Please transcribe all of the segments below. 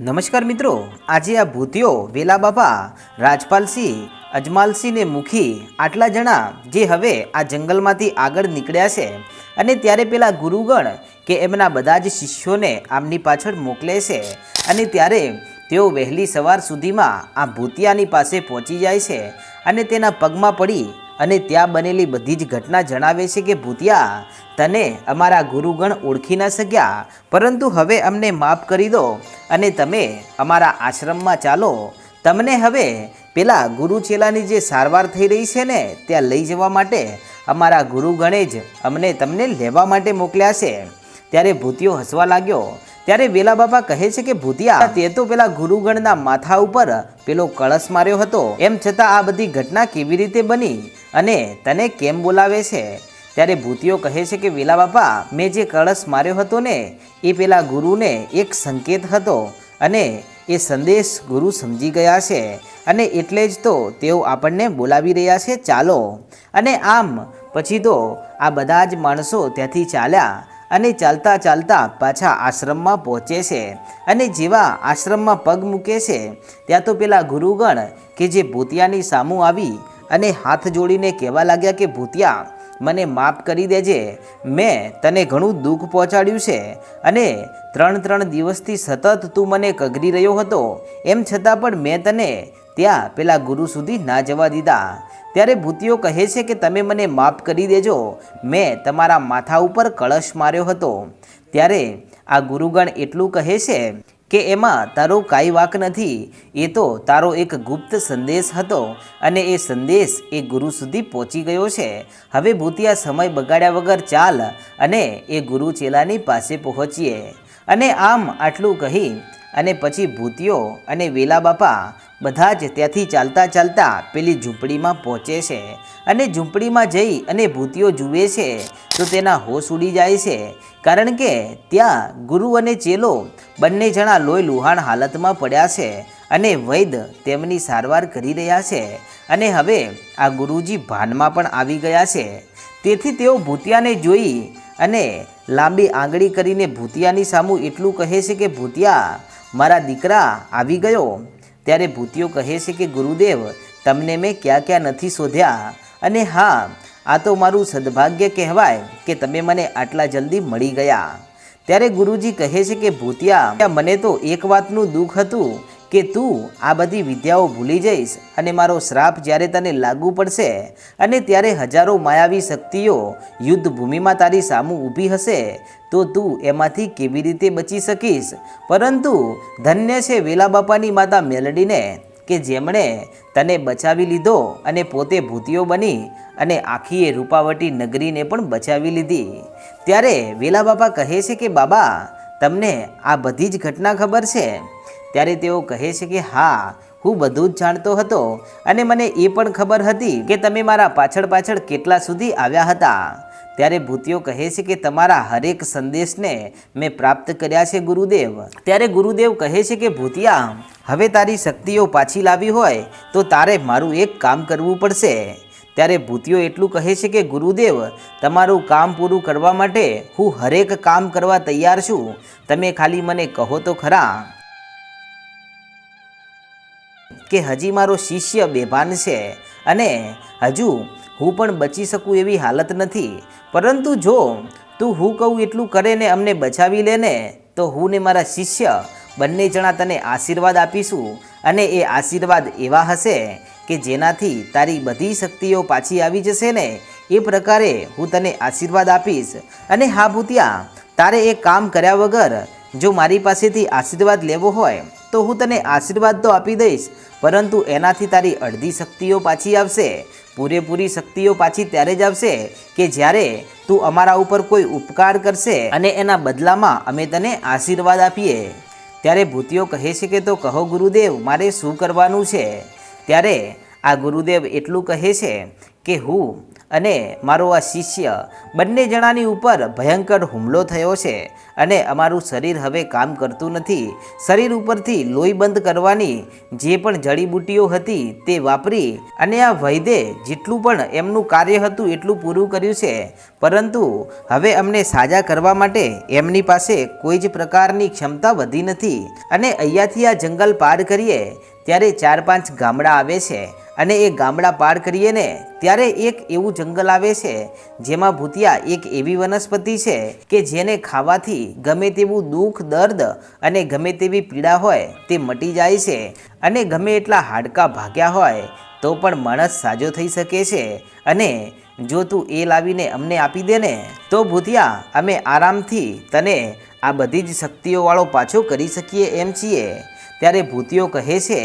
નમસ્કાર મિત્રો, આજે આ ભૂતિયો વેલા બાપા રાજપાલસિંહ, અજમાલસિંહને મુખી આટલા જણા જે હવે આ જંગલમાંથી આગળ નીકળ્યા છે અને ત્યારે પેલા ગુરુગણ કે એમના બધા જ શિષ્યોને આમની પાછળ મોકલે છે અને ત્યારે તેઓ વહેલી સવાર સુધીમાં આ ભૂતિયાની પાસે પહોંચી જાય છે અને તેના પગમાં પડી અને ત્યાં બનેલી બધી જ ઘટના જણાવે છે કે ભૂતિયા, તને અમારા ગુરુગણ ઓળખી ન શક્યા. પરંતુ હવે અમને માફ કરી દો અને તમે અમારા આશ્રમમાં ચાલો. તમને હવે પેલા ગુરુ ચેલાની જે સારવાર થઈ રહી છે ને, ત્યાં લઈ જવા માટે અમારા ગુરુગણે જ અમને તમને લેવા માટે મોકલ્યા છે. ત્યારે ભૂતિયો હસવા લાગ્યો ત્યારે વેલા બાપા કહે છે કે, ભૂતિયા, તે તો પેલા ગુરુગણના માથા ઉપર પેલો કળશ માર્યો હતો. એમ છતાં આ બધી ઘટના કેવી રીતે બની અને તને કેમ બોલાવે છે? ત્યારે ભૂતિયો કહે છે કે, વેલા બાપા, મેં જે કળશ માર્યો હતો ને, એ પેલા ગુરુને એક સંકેત હતો અને એ સંદેશ ગુરુ સમજી ગયા છે અને એટલે જ તો તેઓ આપણને બોલાવી રહ્યા છે. ચાલો. અને આમ પછી તો આ બધા જ માણસો ત્યાંથી ચાલ્યા અને ચાલતા ચાલતા પાછા આશ્રમમાં પહોંચે છે. અને જેવા આશ્રમમાં પગ મૂકે છે, ત્યાં તો પેલા ગુરુગણ કે જે ભૂતિયાની સામું આવી અને હાથ જોડીને કહેવા લાગ્યા કે, ભૂતિયા, મને માફ કરી દેજે. મેં તને ઘણું દુઃખ પહોંચાડ્યું છે અને ત્રણ ત્રણ દિવસથી સતત તું મને કગરી રહ્યો હતો. એમ છતાં પણ મેં તને ત્યાં પેલા ગુરુ સુધી ના જવા દીધા. ત્યારે ભૂતિઓ કહે છે કે તમે મને માફ કરી દેજો. મેં તમારા માથા ઉપર કળશ માર્યો હતો. ત્યારે આ ગુરુગણ એટલું કહે છે કે એમાં તારો કાંઈ વાક નથી. એ તો તારો એક ગુપ્ત સંદેશ હતો અને એ સંદેશ એ ગુરુ સુધી પહોંચી ગયો છે. હવે ભૂતિયા સમય બગાડ્યા વગર ચાલ અને એ ગુરુ ચેલાની પાસે પહોંચીએ. અને આમ આટલું કહી અને પછી ભૂતિયો અને વેલા બાપા બધા જ ત્યાંથી ચાલતા ચાલતા પેલી ઝૂંપડીમાં પહોંચે છે અને ઝૂંપડીમાં જઈ અને ભૂતિઓ જુએ છે તો તેના હોશ ઉડી જાય છે. કારણ કે ત્યાં ગુરુ અને ચેલો બંને જણા લોહી લુહાણ હાલતમાં પડ્યા છે અને વૈદ તેમની સારવાર કરી રહ્યા છે અને હવે આ ગુરુજી ભાનમાં પણ આવી ગયા છે. તેથી તેઓ ભૂતિયાને જોઈ અને લાંબી આંગળી કરીને ભૂતિયાની સામું એટલું કહે છે કે, ભૂતિયા, મારા દીકરા આવી ગયો. ત્યારે ભૂતિયો કહે છે કે, ગુરુદેવ, તમને મેં ક્યાં ક્યાં નથી શોધ્યા? અને હા, આ તો મારું સદભાગ્ય કહેવાય કે તમે મને આટલા જલ્દી મળી ગયા. ત્યારે ગુરુજી કહે છે કે, ભૂતિયા, મને તો એક વાતનું દુઃખ હતું કે તું આ બધી વિદ્યાઓ ભૂલી જઈશ અને મારો શ્રાપ જ્યારે તને લાગુ પડશે અને ત્યારે હજારો માયાવી શક્તિઓ યુદ્ધ ભૂમિમાં તારી સામું ઊભી હશે, તો તું એમાંથી કેવી રીતે બચી શકીશ? પરંતુ ધન્ય છે વેલા બાપાની માતા મેલડીને કે જેમણે તને બચાવી લીધો અને પોતે ભૂતિયો બની અને આખી એ રૂપાવટી નગરીને પણ બચાવી લીધી. ત્યારે વેલા બાપા કહે છે કે, બાબા, તમને આ બધી જ ઘટના ખબર છે? ત્યારે તેઓ કહે છે કે, હા, હું બધું જ જાણતો હતો અને મને એ પણ ખબર હતી કે તમે મારા પાછળ પાછળ કેટલા સુધી આવ્યા હતા. ત્યારે ભૂતિયો કહે છે કે, તમારા હરેક સંદેશને મેં પ્રાપ્ત કર્યા છે, ગુરુદેવ. ત્યારે ગુરુદેવ કહે છે કે, ભૂતિયા, હવે તારી શક્તિઓ પાછી લાવી હોય તો તારે મારું એક કામ કરવું પડશે. ત્યારે ભૂતિયો એટલું કહે છે કે, ગુરુદેવ, તમારું કામ પૂરું કરવા માટે હું હરેક કામ કરવા તૈયાર છું. તમે ખાલી મને કહો તો ખરા. કે હજી મારો શિષ્ય બેભાન છે અને હજુ હું પણ બચી શકું એવી હાલત નથી. પરંતુ જો તું હું કહું એટલું કરે ને અમને બચાવી લે ને, તો હું ને મારા શિષ્ય બંને જણા તને આશીર્વાદ આપીશું અને એ આશીર્વાદ એવા હશે કે જેનાથી તારી બધી શક્તિઓ પાછી આવી જશે ને. એ પ્રકારે હું તને આશીર્વાદ આપીશ. અને હા ભૂતિયા, તારે એ કામ કર્યા વગર જો મારી પાસેથી આશીર્વાદ લેવો હોય, તો હું તને આશીર્વાદ તો આપી દઈશ પરંતુ એનાથી તારી અડધી શક્તિઓ પાછી આવશે. પૂરેપૂરી શક્તિઓ પાછી ત્યારે જ આવશે કે જ્યારે તું અમારા ઉપર કોઈ ઉપકાર કરશે અને એના બદલામાં અમે તને આશીર્વાદ આપીએ. ત્યારે ભૂતિઓ કહે છે કે તો કહો, ગુરુદેવ, મારે શું કરવાનું છે? ત્યારે આ ગુરુદેવ એટલું કહે છે કે, હું અને મારો આ શિષ્ય બંને જણાની ઉપર ભયંકર હુમલો થયો છે અને અમારું શરીર હવે કામ કરતું નથી. શરીર ઉપરથી લોહી બંધ કરવાની જે પણ જડીબુટીઓ હતી તે વાપરી અને આ વૈદે જેટલું પણ એમનું કાર્ય હતું એટલું પૂરું કર્યું છે. પરંતુ હવે અમને સાજા કરવા માટે એમની પાસે કોઈ જ પ્રકારની ક્ષમતા વધી નથી અને અહીંયાથી આ જંગલ પાર કરીએ ત્યારે ચાર પાંચ ગામડા આવે છે. અને એ ગામડા પાર કરીએ ને, ત્યારે એક એવું જંગલ આવે છે, જેમાં ભૂતિયા એક એવી વનસ્પતિ છે કે જેને ખાવાથી ગમે તેવું દુઃખ, દર્દ અને ગમે તેવી પીડા હોય તે મટી જાય છે અને ગમે એટલા હાડકાં ભાગ્યા હોય તો પણ માણસ સાજો થઈ શકે છે. અને જો તું એ લાવીને અમને આપી દે ને, તો ભૂતિયા, અમે આરામથી તને આ બધી જ શક્તિઓવાળો પાછો કરી શકીએ એમ છીએ. ત્યારે ભૂતિઓ કહે છે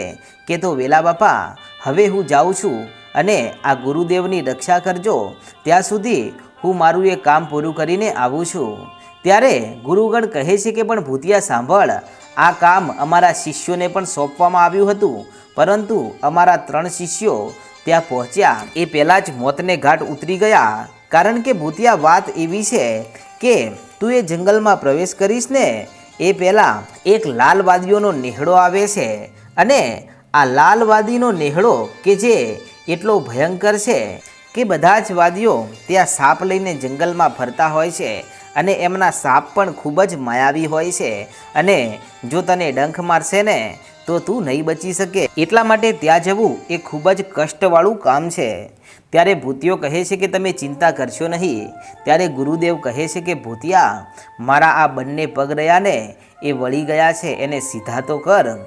કે તો વેલા બાપા હવે હું જાઉં છું અને આ ગુરુદેવની રક્ષા કરજો. ત્યાં સુધી હું મારું એ કામ પૂરું કરીને આવું છું. ત્યારે ગુરુગણ કહે છે કે, પણ ભૂતિયા, સાંભળ. આ કામ અમારા શિષ્યોને પણ સોંપવામાં આવ્યું હતું. પરંતુ અમારા ત્રણ શિષ્યો ત્યાં પહોંચ્યા. એ પહેલાં જ મોતને ઘાટ ઉતરી ગયા. કારણ કે ભૂતિયા, વાત એવી છે કે, તું એ જંગલમાં પ્રવેશ કરીશ ને? એ પહેલાં એક લાલવાદીઓનો નેહડો આવે છે અને આ લાલવાદીનો નેહળો કે જે એટલો ભયંકર છે કે બધા જ વાદીઓ ત્યાં સાપ લઈને જંગલમાં ફરતા હોય છે અને એમના સાપ પણ ખૂબ જ માયાવી હોય છે અને જો તને ડંખ મારશે ને, તો તું નહીં બચી શકે. એટલા માટે ત્યાં જવું એ ખૂબ જ કષ્ટવાળું કામ છે. ત્યારે ભૂતિયો કહે છે કે તમે ચિંતા કરશો નહીં. ત્યારે ગુરુદેવ કહે છે કે, ભૂતિયા, મારા આ બંને પગ રહ્યા ને એ વળી ગયા છે, એને સીધા તો કર.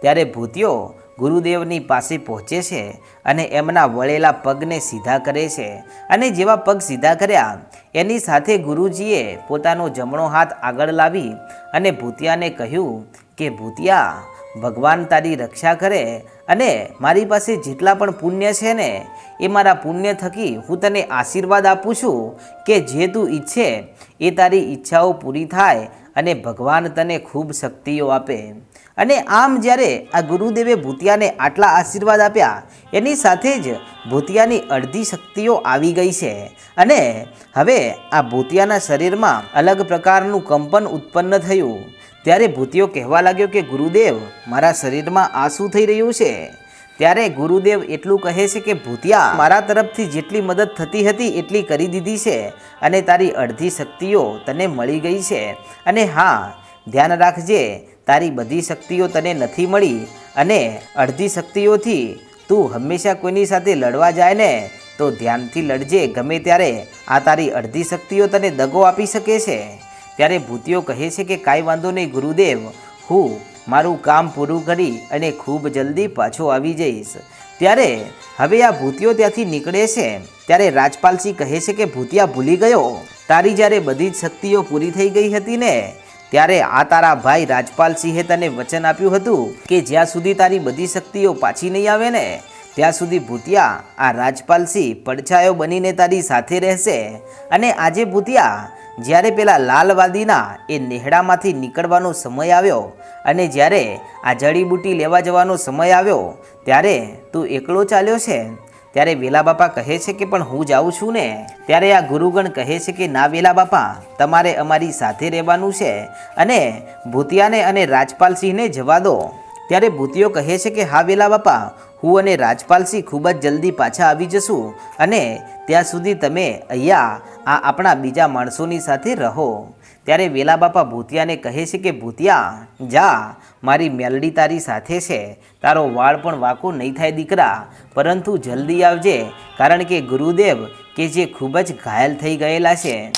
ત્યારે ભૂતિયો ગુરુદેવની પાસે પહોંચે છે અને એમના વળેલા પગને સીધા કરે છે. અને જેવા પગ સીધા કર્યા, એની સાથે ગુરુજીએ પોતાનો જમણો હાથ આગળ લાવી અને ભૂતિયાને કહ્યું કે, ભૂતિયા, ભગવાન તારી રક્ષા કરે અને મારી પાસે જેટલા પણ પુણ્ય છે ને, એ મારા પુણ્ય થકી હું તને આશીર્વાદ આપું છું કે જે તું ઈચ્છે, એ તારી ઈચ્છાઓ પૂરી થાય અને ભગવાન તને ખૂબ શક્તિઓ આપે. અને આમ જ્યારે આ ગુરુદેવે ભૂતિયાને આટલા આશીર્વાદ આપ્યા, એની સાથે જ ભૂતિયાની અડધી શક્તિઓ આવી ગઈ છે. અને હવે આ ભૂતિયાના શરીરમાં અલગ પ્રકારનું કંપન ઉત્પન્ન થયું. ત્યારે ભૂતિયો કહેવા લાગ્યો કે, ગુરુદેવ, મારા શરીરમાં આ શું થઈ રહ્યું છે. ત્યારે ગુરુદેવ એટલું કહે છે કે, ભૂતિયા, મારા તરફથી જેટલી મદદ થતી હતી એટલી કરી દીધી છે અને તારી અડધી શક્તિઓ તને મળી ગઈ છે. અને હા, ધ્યાન રાખજે, તારી બધી શક્તિઓ તને નથી મળી અને અડધી શક્તિઓથી તું હંમેશા કોઈની સાથે લડવા જાય ને, તો ધ્યાનથી લડજે, ગમે ત્યારે આ તારી અડધી શક્તિઓ તને દગો આપી શકે છે. ત્યારે ભૂતિઓ કહે છે કે, કાંઈ વાંધો નહીં ગુરુદેવ, હું મારું કામ પૂરું કરી અને ખૂબ જલ્દી પાછો આવી જઈશ. ત્યારે હવે આ ભૂતિયો ત્યાંથી નીકળે છે? ત્યારે રાજપાલસિંહ કહે છે કે, ભૂતિયા ભૂલી ગયો? તારી જ્યારે બધી જ શક્તિઓ પૂરી થઈ ગઈ હતી ને, ત્યારે આ તારા ભાઈ રાજપાલસિંહે તને વચન આપ્યું હતું કે, જ્યાં સુધી તારી બધી શક્તિઓ પાછી નહીં આવે ને, ત્યાં સુધી ભૂતિયા આ રાજપાલસિંહ પડછાયો બનીને તારી સાથે રહેશે. અને આજે ભૂતિયા જ્યારે પેલા લાલવાદીના એ નેહડામાંથી નીકળવાનો સમય આવ્યો અને જ્યારે આ જડીબુટી લેવા જવાનો સમય આવ્યો, ત્યારે તું એકલો ચાલ્યો છે? ત્યારે વેલા બાપા કહે છે કે, પણ હું જાઉં છું ને? ત્યારે આ ગુરુગણ કહે છે કે, ના વેલા બાપા, તમારે અમારી સાથે રહેવાનું છે અને ભૂતિયાને અને રાજપાલસિંહને જવા દો. ત્યારે ભૂતિયો કહે છે કે, હા વેલા બાપા, હું અને રાજપાલસિંહ ખૂબ જ જલ્દી પાછા આવી જશું અને ત્યાં સુધી તમે અહીંયા આ આપણા બીજા માણસોની સાથે રહો. ત્યારે વેલા બાપા ભૂતિયાને કહે છે કે, ભૂતિયા, જા, મારી મેલડી તારી સાથે છે. તારો વાળ પણ વાકો નહીં થાય દીકરા. પરંતુ જલ્દી આવજે, કારણ કે ગુરુદેવ કે જે ખૂબ જ ઘાયલ થઈ ગયેલા છે.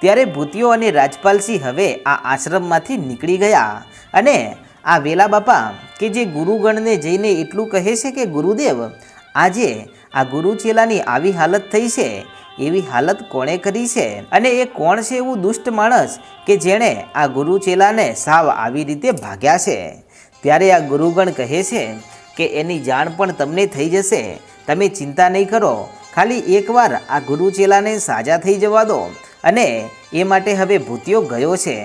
ત્યારે ભૂતિયો અને રાજપાલસિંહ હવે આ આશ્રમમાંથી નીકળી ગયા. અને આ વેલા બાપા કે જે ગુરુગણને જઈને એટલું કહે છે કે, ગુરુદેવ, આજે આ ગુરુ ચેલાની આવી હાલત થઈ છે? એવી હાલત કોણે કરી છે? અને એ કોણ છે એવું દુષ્ટ માણસ કે જેણે આ ગુરુ ચેલાને સાવ આવી રીતે ભાગ્યા છે? ત્યારે આ ગુરુગણ કહે છે કે એની જાણ પણ તમને થઈ જશે. તમે ચિંતા નહીં કરો. ખાલી એકવાર આ ગુરુ ચેલાને સાજા થઈ જવા દો. અને એ માટે હવે ભૂતિયો ગયો છે.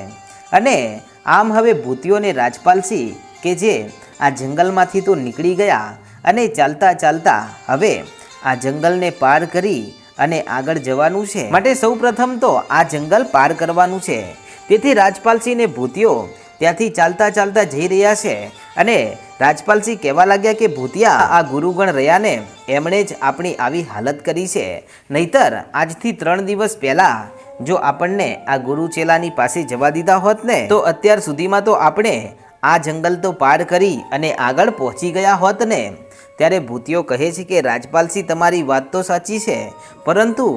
અને આમ હવે ભૂતિયોને રાજપાલસિંહ કે જે આ જંગલમાંથી તો નીકળી ગયા અને ચાલતા ચાલતા હવે આ જંગલને પાર કરી અને આગળ જવાનું છે. માટે સૌપ્રથમ તો આ જંગલ પાર કરવાનું છે. તેથી રાજપાલસિંહને ભૂતિયો ત્યાંથી ચાલતા ચાલતા જઈ રહ્યા છે અને રાજપાલસિંહ કહેવા લાગ્યા કે, ભૂતિયા, આ ગુરુગણ રહ્યાને એમણે જ આપણી આવી હાલત કરી છે. નહીતર આજથી ત્રણ દિવસ પહેલાં જો આપણને આ ગુરુ ચેલાની પાસે જવા દીધા હોત ને, તો અત્યાર સુધીમાં તો આપણે આ જંગલ તો પાર કરી અને આગળ પહોંચી ગયા હોત ને, ત્યારે ભૂતિયો કહે છે કે, રાજપાલસિંહ, તમારી વાત તો સાચી છે, પરંતુ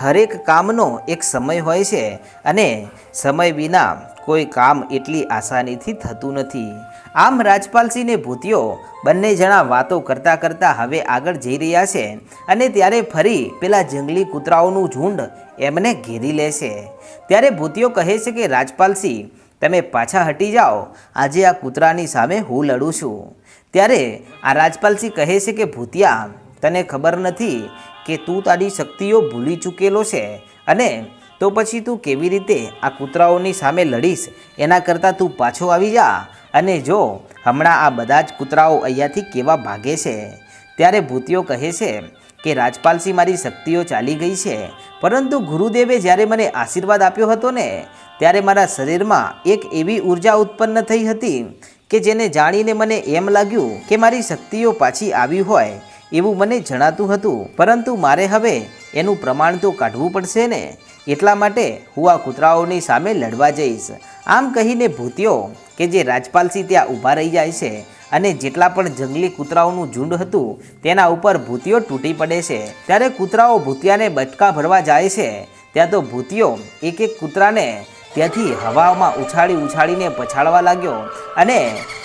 હરેક કામનો એક સમય હોય છે અને સમય વિના કોઈ કામ એટલી આસાનીથી થતું નથી. આમ રાજપાલસિંહ ને ભૂતિયો બંને જણા વાતો કરતાં કરતાં હવે આગળ જઈ રહ્યા છે અને ત્યારે ફરી પેલા જંગલી કૂતરાઓનું ઝુંડ એમને ઘેરી લે છે. ત્યારે ભૂતિયો કહે છે કે, રાજપાલસિંહ તમે પાછા હટી જાઓ. આજે આ કૂતરાની સામે હું લડું છું. ત્યારે આ રાજપાલસિંહ કહે છે કે, ભૂતિયા, તને ખબર નથી કે તું તારી શક્તિઓ ભૂલી ચૂકેલો છે અને તો પછી તું કેવી રીતે આ કૂતરાઓની સામે લડીશ? એના કરતાં તું પાછો આવી જા અને જો હમણાં આ બધા જ કૂતરાઓ અહીંયાથી કેવા ભાગે છે? ત્યારે ભૂતિયો કહે છે કે રાજપાલસિંહ મારી શક્તિઓ ચાલી ગઈ છે. પરંતુ ગુરુદેવે જ્યારે મને આશીર્વાદ આપ્યો હતો ને, ત્યારે મારા શરીરમાં એક એવી ઊર્જા ઉત્પન્ન થઈ હતી કે જેને જાણીને મને એમ લાગ્યું કે મારી શક્તિઓ પાછી આવી હોય એવું મને જણાતું હતું. પરંતુ મારે હવે એનું પ્રમાણ તો કાઢવું પડશે ને, એટલા માટે હું આ કૂતરાઓની સામે લડવા જઈશ. આમ કહીને ભૂતિયો કે જે રાજપાલસિંહ ત્યાં ઊભા રહી જાય છે અને જેટલા પણ જંગલી કૂતરાઓનું ઝુંડ હતું, તેના ઉપર ભૂતિયો તૂટી પડે છે. ત્યારે કૂતરાઓ ભૂતિયાને બચકા ભરવા જાય છે. ત્યાં તો ભૂતિયો એક એક કૂતરાને ત્યાંથી હવામાં ઉછાળી ઉછાળીને પછાડવા લાગ્યો અને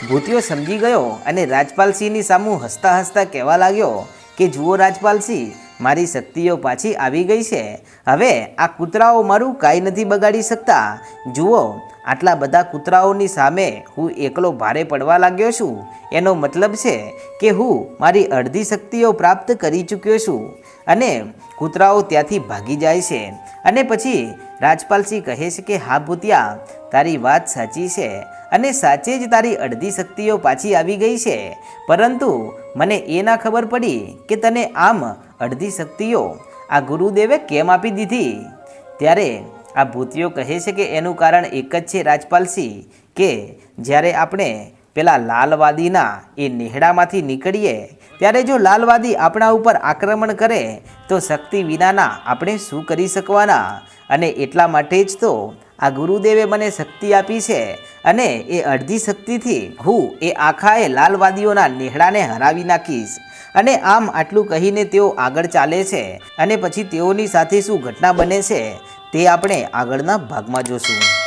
ભૂતિયો સમજી ગયો અને રાજપાલસિંહની સામું હસતા હસતા કહેવા લાગ્યો કે, જુઓ રાજપાલસિંહ મારી શક્તિઓ પાછી આવી ગઈ છે. હવે આ કૂતરાઓ મારું કાંઈ નથી બગાડી શકતા. જુઓ આટલા બધા કૂતરાઓની સામે હું એકલો ભારે પડવા લાગ્યો છું. એનો મતલબ છે કે હું મારી અડધી શક્તિઓ પ્રાપ્ત કરી ચૂક્યો છું અને કૂતરાઓ ત્યાંથી ભાગી જાય છે. અને પછી રાજપાલસિંહ કહે છે કે, હા ભૂતિયા, તારી વાત સાચી છે અને સાચે જ તારી અડધી શક્તિઓ પાછી આવી ગઈ છે. પરંતુ મને એ ના ખબર પડી કે તને આમ અડધી શક્તિઓ આ ગુરુદેવે કેમ આપી દીધી? ત્યારે આ ભૂતિઓ કહે છે કે એનું કારણ એક જ છે રાજપાલસિંહ કે જ્યારે આપણે પેલા લાલવાદીના એ નેહડામાંથી નીકળીએ, ત્યારે જો લાલવાદી આપણા ઉપર આક્રમણ કરે, તો શક્તિ વિનાના આપણે શું કરી શકવાના? અને એટલા માટે જ તો આ ગુરુદેવે મને શક્તિ આપી છે, અને એ અડધી શક્તિથી હું એ આખાએ લાલવાદીઓના નેહડાને હરાવી નાખીશ. અને આમ આટલું કહીને તેઓ આગળ ચાલે છે, અને પછી તેઓની સાથે શું ઘટના બને છે તે આપણે આગળના ભાગમાં જોશું.